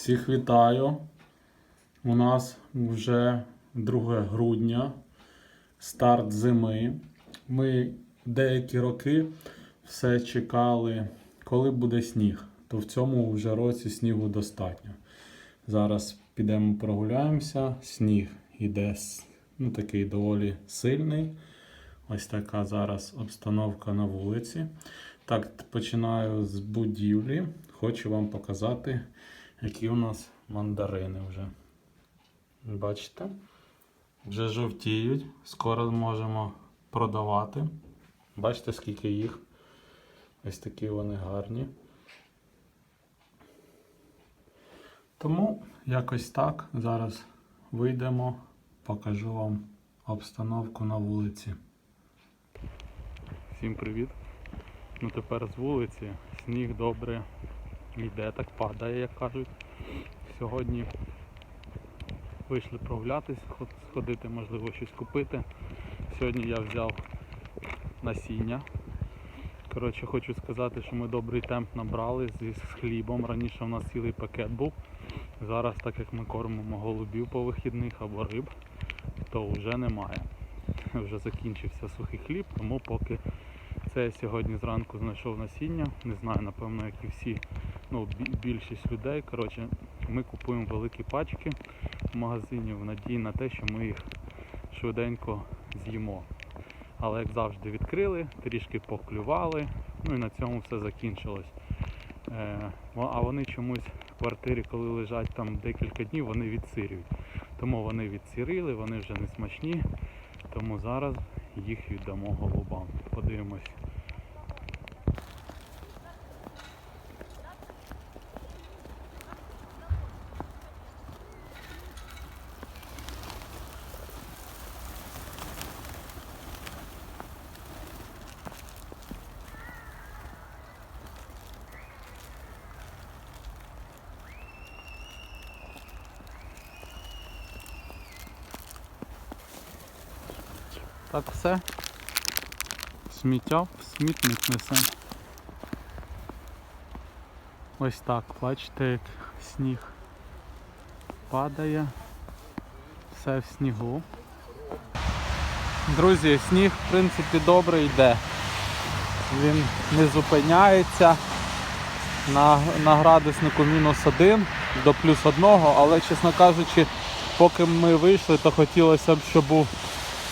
Всіх вітаю. У нас вже 2 грудня, старт зими. Ми деякі роки все чекали, коли буде сніг. То в цьому вже році снігу достатньо. Зараз підемо прогуляємося. Сніг іде ну, такий доволі сильний. Ось така зараз обстановка на вулиці. Так, починаю з будівлі. Хочу вам показати, які у нас мандарини вже. Бачите? Вже жовтіють, скоро можемо продавати. Бачите, скільки їх. Ось такі вони гарні. Тому якось так. Зараз вийдемо, покажу вам обстановку на вулиці. Всім привіт. Ну тепер з вулиці сніг добре йде, так падає, як кажуть. Сьогодні вийшли прогулятись, сходити, можливо, щось купити. Сьогодні я взяв насіння. Коротше, хочу сказати, що ми добрий темп набрали з хлібом. Раніше у нас цілий пакет був. Зараз, так як ми кормимо голубів по вихідних або риб, то вже немає. Вже закінчився сухий хліб, тому поки це я сьогодні зранку знайшов насіння. Не знаю, напевно, як і всі, ну, більшість людей. Коротше, ми купуємо великі пачки в магазині в надії на те, що ми їх швиденько з'їмо. Але як завжди відкрили, трішки поклювали, ну і на цьому все закінчилось. Е, а вони чомусь в квартирі, коли лежать там декілька днів, вони відсирюють. Тому вони відсірили, вони вже не смачні. Тому зараз їх віддамо голубам. Подивимось. Так все. Сміття в смітник несемо. Ось так, бачите, як сніг падає. Все в снігу. Друзі, сніг в принципі добре йде. Він не зупиняється. На, на градуснику мінус один до плюс одного, але чесно кажучи, поки ми вийшли, то хотілося б, щоб був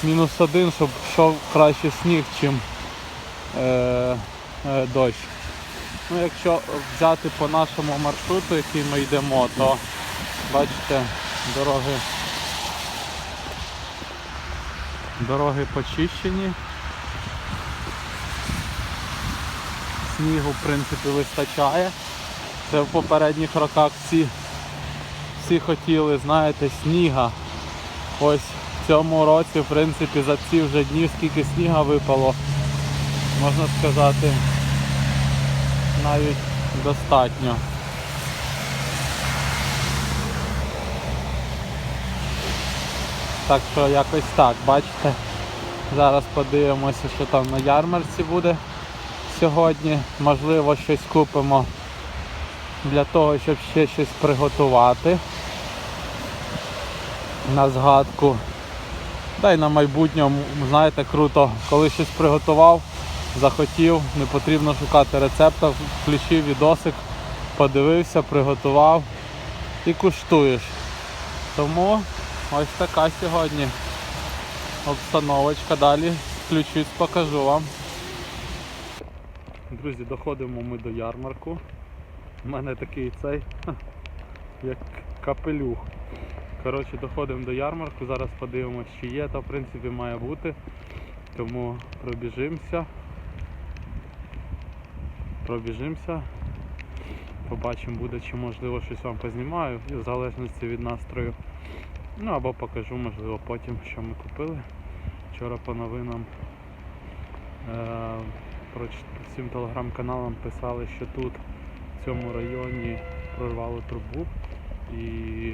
мінус один, щоб йшов краще сніг, чим е, е, дощ. Ну, якщо взяти по нашому маршруту, який ми йдемо, то бачите, дороги, дороги почищені. Снігу, в принципі, вистачає. Це в попередніх роках всі, всі хотіли, знаєте, сніга. Ось цьому році, в принципі, за ці вже дні скільки сніга випало, можна сказати, навіть достатньо. Так що якось так, бачите. Зараз подивимося, що там на ярмарці буде сьогодні. Можливо, щось купимо для того, щоб ще щось приготувати на згадку. Та й на майбутньому, знаєте, круто, коли щось приготував, захотів, не потрібно шукати рецепта, включив відосик, подивився, приготував і куштуєш. Тому ось така сьогодні обстановочка. Далі включусь, покажу вам. Друзі, доходимо ми до ярмарку. У мене такий цей, як капелюх. Коротше, доходимо до ярмарку, зараз подивимось, чи є, та в принципі має бути. Тому пробіжимося. Пробіжимося. Побачимо буде, чи можливо щось вам познімаю, в залежності від настрою. Ну або покажу, можливо, потім, що ми купили. Вчора по новинам е, проч- всім телеграм-каналам писали, що тут, в цьому районі, прорвало трубу і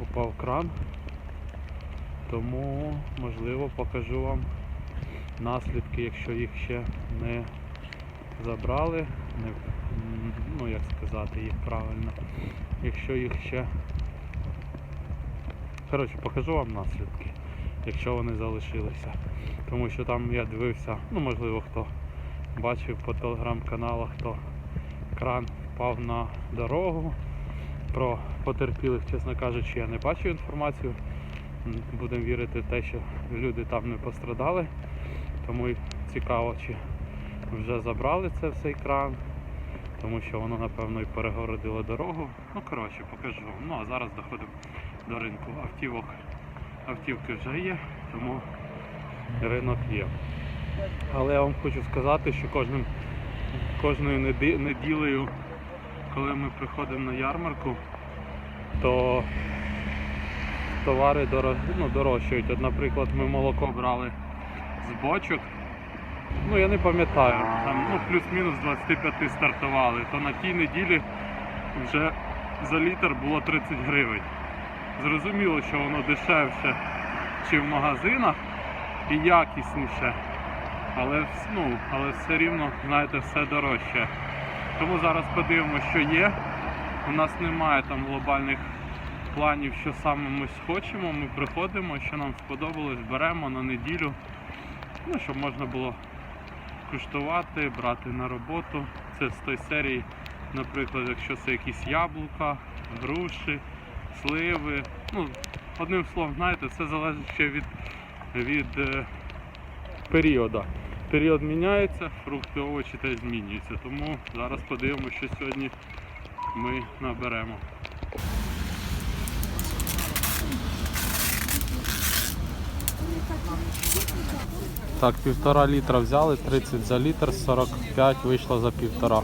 упав кран. Тому, можливо, покажу вам наслідки, якщо їх ще не забрали. не, ну як сказати їх правильно. Якщо їх ще. Коротше, покажу вам наслідки, якщо вони залишилися. Тому що там я дивився, ну можливо хто бачив по телеграм-каналах, то кран впав на дорогу. Про потерпілих, чесно кажучи, я не бачу інформацію. Будемо вірити в те, що люди там не пострадали. Тому цікаво, чи вже забрали це в цей кран, тому що воно, напевно, і перегородило дорогу. Ну, коротше, покажу вам. Ну, а зараз доходимо до ринку. Автівок, автівки вже є, тому ринок є. Але я вам хочу сказати, що кожним, кожною неділею, коли ми приходимо на ярмарку, то товари дорож... ну, дорожчають. От, наприклад, ми молоко брали з бочок. Ну я не пам'ятаю, там ну, плюс-мінус 25 стартували, то на тій неділі вже за літр було 30 гривень. Зрозуміло, що воно дешевше, чи в магазинах і якісніше. Але, ну, але все рівно, знаєте, все дорожче. Тому зараз подивимося, що є. У нас немає там глобальних планів, що саме ми хочемо. Ми приходимо, що нам сподобалось, беремо на неділю. Ну, щоб можна було куштувати, брати на роботу. Це з той серії, наприклад, якщо це якісь яблука, груші, сливи. Ну, одним словом, знаєте, все залежить ще від, від е, періоду. Період міняється, фрукти, овочі теж змінюються. Тому зараз подивимося, що сьогодні ми наберемо. Так, півтора літра взяли, 30 за літр, 45 вийшло за півтора.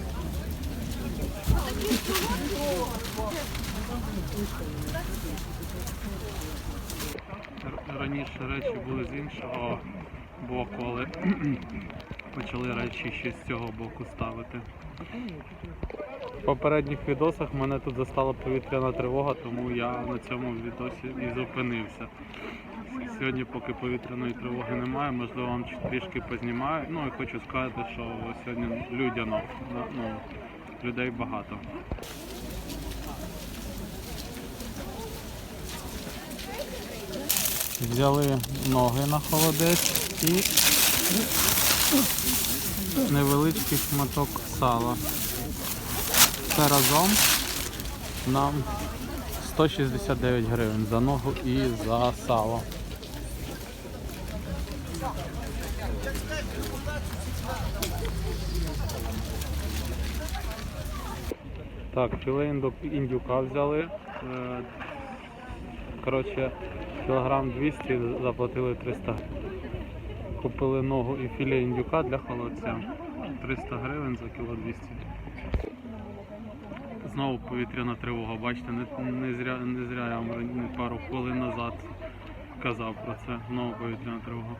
Раніше речі були з іншого боку, але почали речі ще з цього боку ставити. В попередніх відосах мене тут застала повітряна тривога, тому я на цьому відосі і зупинився. Сьогодні, поки повітряної тривоги немає, можливо вам трішки познімаю. Ну і хочу сказати, що сьогодні людяно, ну, людей багато. Взяли ноги на холодець і невеличкий шматок сала. Це разом нам 169 гривень за ногу і за сало. Так, філе індюка взяли. Е, Коротше, кілограм 200 заплатили 300. Купили ногу і філе індюка для холодця. 300 гривень за кіло 200. Знову повітряна тривога, бачите, не, не, зря, не зря я вам пару хвилин назад казав про це. Знову повітряна тривога.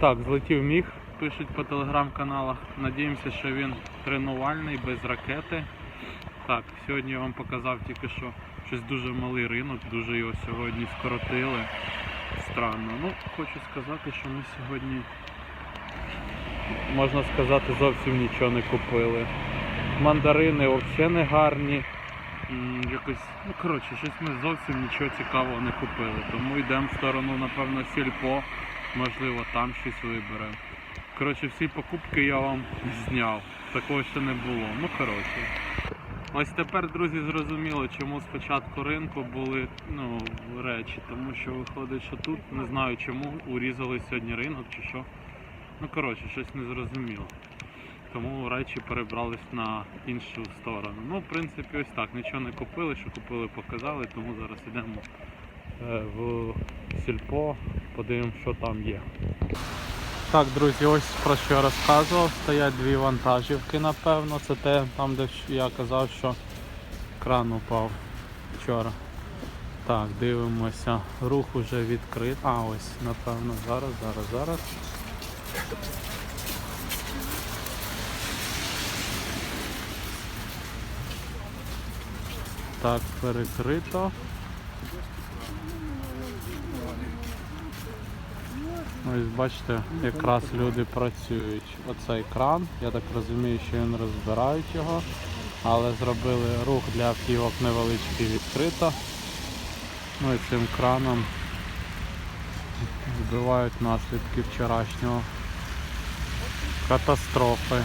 Так, злетів міг, пишуть по телеграм-каналах. Надіємося, що він тренувальний, без ракети. Так, сьогодні я вам показав тільки що щось дуже малий ринок, дуже його сьогодні скоротили. Странно. Ну, хочу сказати, що ми сьогодні, можна сказати, зовсім нічого не купили. Мандарини взагалі не гарні. Якось, ну коротше, щось ми зовсім нічого цікавого не купили. Тому йдемо в сторону, напевно, сільпо. Можливо, там щось виберемо. Коротше, всі покупки я вам зняв. Такого ще не було. Ну коротше. Ось тепер, друзі, зрозуміло, чому спочатку ринку були ну, речі, тому що виходить, що тут не знаю чому урізали сьогодні ринок чи що. Ну коротше, щось не зрозуміло. Тому речі перебрались на іншу сторону. Ну, в принципі, ось так. Нічого не купили, що купили, показали, тому зараз йдемо е, в сільпо, подивимося, що там є. Так, друзі, ось про що я розказував. Стоять дві вантажівки, напевно. Це те, там, де я казав, що кран упав вчора. Так, дивимося. Рух уже відкрит. А, ось, напевно, зараз, зараз, зараз. Так, перекрито. Ось бачите, якраз люди працюють. оцей кран. Я так розумію, що він розбирають його, але зробили рух для автівок невеличкий відкрито. Ну і цим краном збивають наслідки вчорашнього катастрофи.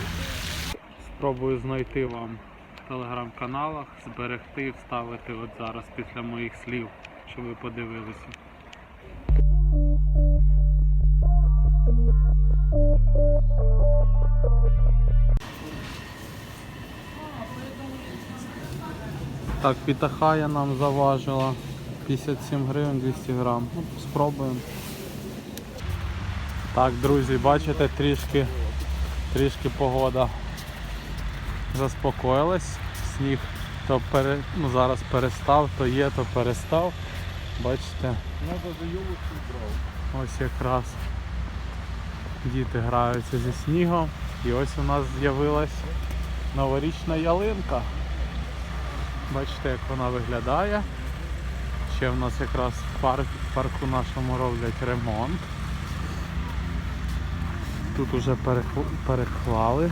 Спробую знайти вам в телеграм-каналах, зберегти і вставити от зараз після моїх слів, щоб ви подивилися. Так, пітахая нам заважила 57 гривень 200 грам. Ну, спробуємо. Так, друзі, бачите, трішки, трішки погода заспокоїлась. Сніг то пере, ну, зараз перестав, то є, то перестав. Бачите, ось якраз діти граються зі снігом. І ось у нас з'явилась новорічна ялинка. Бачите, як вона виглядає. Ще в нас якраз в парк, парку нашому роблять ремонт. Тут уже переклали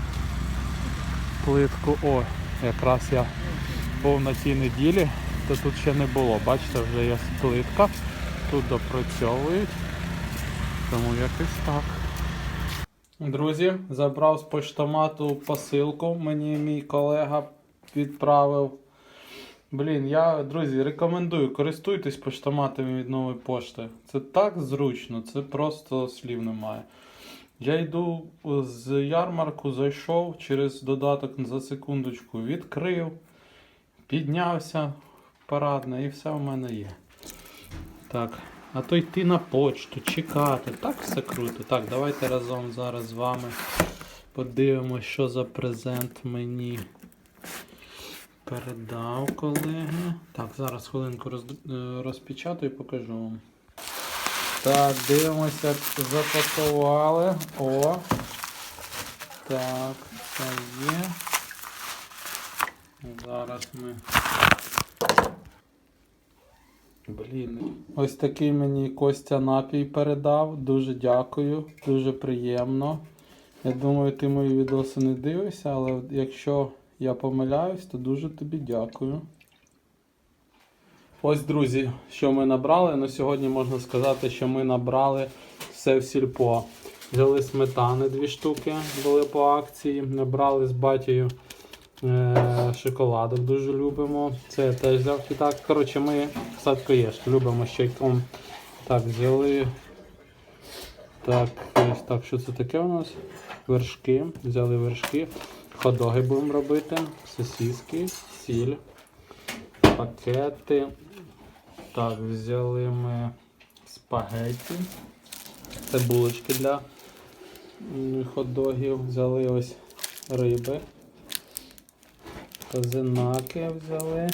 плитку. О, якраз я був на цій неділі, то тут ще не було. Бачите, вже є плитка. Тут допрацьовують. Тому якось так. Друзі, забрав з поштомату посилку. Мені мій колега відправив. Блін, я, друзі, рекомендую, користуйтесь поштоматами від нової пошти. Це так зручно, це просто слів немає. Я йду з ярмарку, зайшов через додаток за секундочку, відкрив, піднявся парадне і все в мене є. Так, а то йти на почту, чекати. Так все круто. Так, давайте разом зараз з вами подивимося, що за презент мені передав колеги. Так, зараз хвилинку роз, е, розпечатаю і покажу вам. Так, дивимося, запакували. О. Так, це є. Зараз ми. Блін. Ось такий мені Костя напій передав. Дуже дякую, дуже приємно. Я думаю, ти мої відоси не дивишся, але якщо я помиляюсь, то дуже тобі дякую. Ось, друзі, що ми набрали. Ну, сьогодні можна сказати, що ми набрали все в сільпо. Взяли сметани дві штуки, були по акції. Набрали з батькою е- шоколадок, дуже любимо. Це я теж взяв і так. Коротше, ми сладкоєшки, любимо з чайком. Так, взяли. Так, ось так, що це таке у нас? Вершки. Взяли вершки. Ходоги будемо робити, сосиски, сіль, пакети. Так, взяли ми спагетті. Це булочки для м, хот-догів. Взяли ось риби. Козинаки взяли.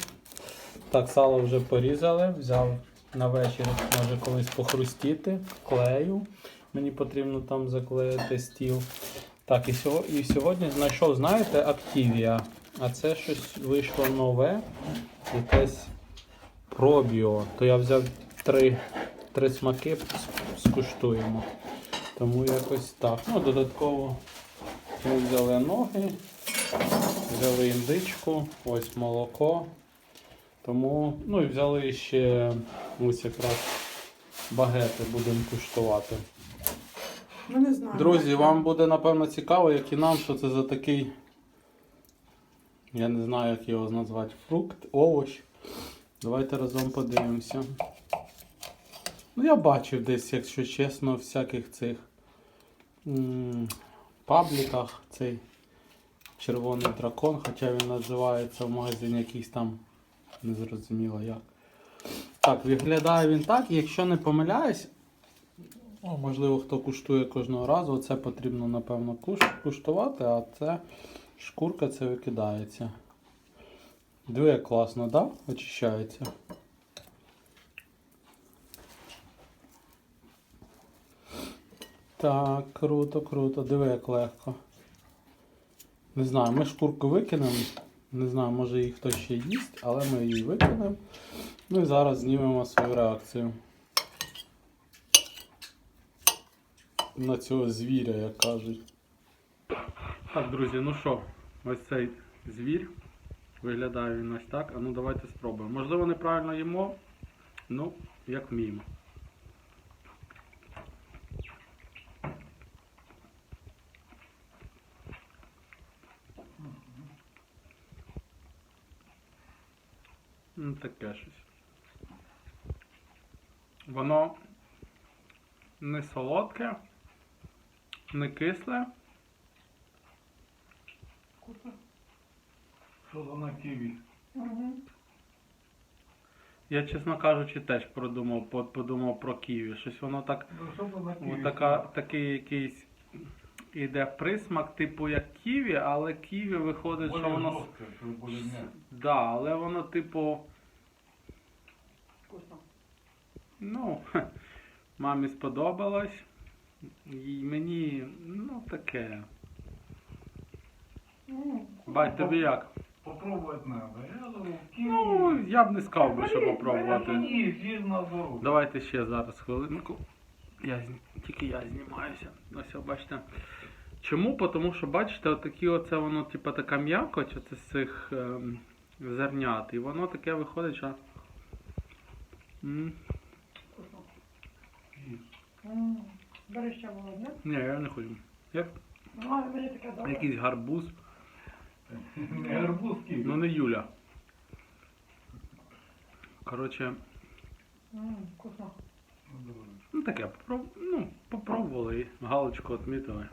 Так, сало вже порізали, взяв на вечір, може колись похрустіти, клею. Мені потрібно там заклеїти стіл. Так, і, сього, і сьогодні знайшов, знаєте, Activia. А це щось вийшло нове. Якесь пробіо. То я взяв три, три смаки, скуштуємо. Тому якось так. Ну, додатково ми взяли ноги, взяли індичку, ось молоко. Тому, ну і взяли ще ось якраз багети будемо куштувати. Ну не знаю. Друзі, вам буде напевно цікаво, як і нам, що це за такий. Я не знаю, як його назвати. Фрукт, овоч. Давайте разом подивимося. Ну, я бачив десь, якщо чесно, в всяких цих м, пабліках цей червоний дракон, хоча він називається в магазині якийсь там незрозуміло як. Так, виглядає він так, якщо не помиляюсь, о, можливо, хто куштує кожного разу, це потрібно, напевно, куш, куштувати, а це шкурка це викидається. Диви, як класно, да? Очищається. Так, круто, круто. Диви, як легко. Не знаю, ми шкурку викинемо. Не знаю, може її хтось ще їсть, але ми її викинемо. Ну і зараз знімемо свою реакцію. на цього звіря, як кажуть. Так, друзі, ну що, ось цей звір. Виглядає він ось так. А ну давайте спробуємо. Можливо, неправильно їмо, ну, як вміємо. Ну, таке щось. Воно не солодке, не кисле. Вкусно. Що за на ківі? Угу. Я, чесно кажучи, теж продумав, по- подумав про ківі. Щось воно так, Ну що за на ківі? така, такий якийсь іде присмак, типу як ківі, але ківі виходить, що воно. жорстке, що буде м'ясо. Да, але воно, типу, Вкусно. ну, мамі сподобалось. І мені, ну, таке. М, Бать, тобі як? Попробувати треба. Я думаю, ківі. Ну, я б не сказав би, що попробувати. Ні, з'їв на здоров'я. Давайте ще зараз хвилинку. Я тільки я знімаюся. Ось бачите. Чому? Тому що, бачите, отакі оце воно, типу, така м'якоть оце з цих ем, зернят. І воно таке виходить, що. М. М, Бери ще володне. Ні, я не хочу. Я А, бери таке добре. якийсь гарбуз. Не гарбуз. Ну не Юля. Коротше, М, Вкусно. Ну, ну таке, попроб... ну, попробували і галочку відмітили.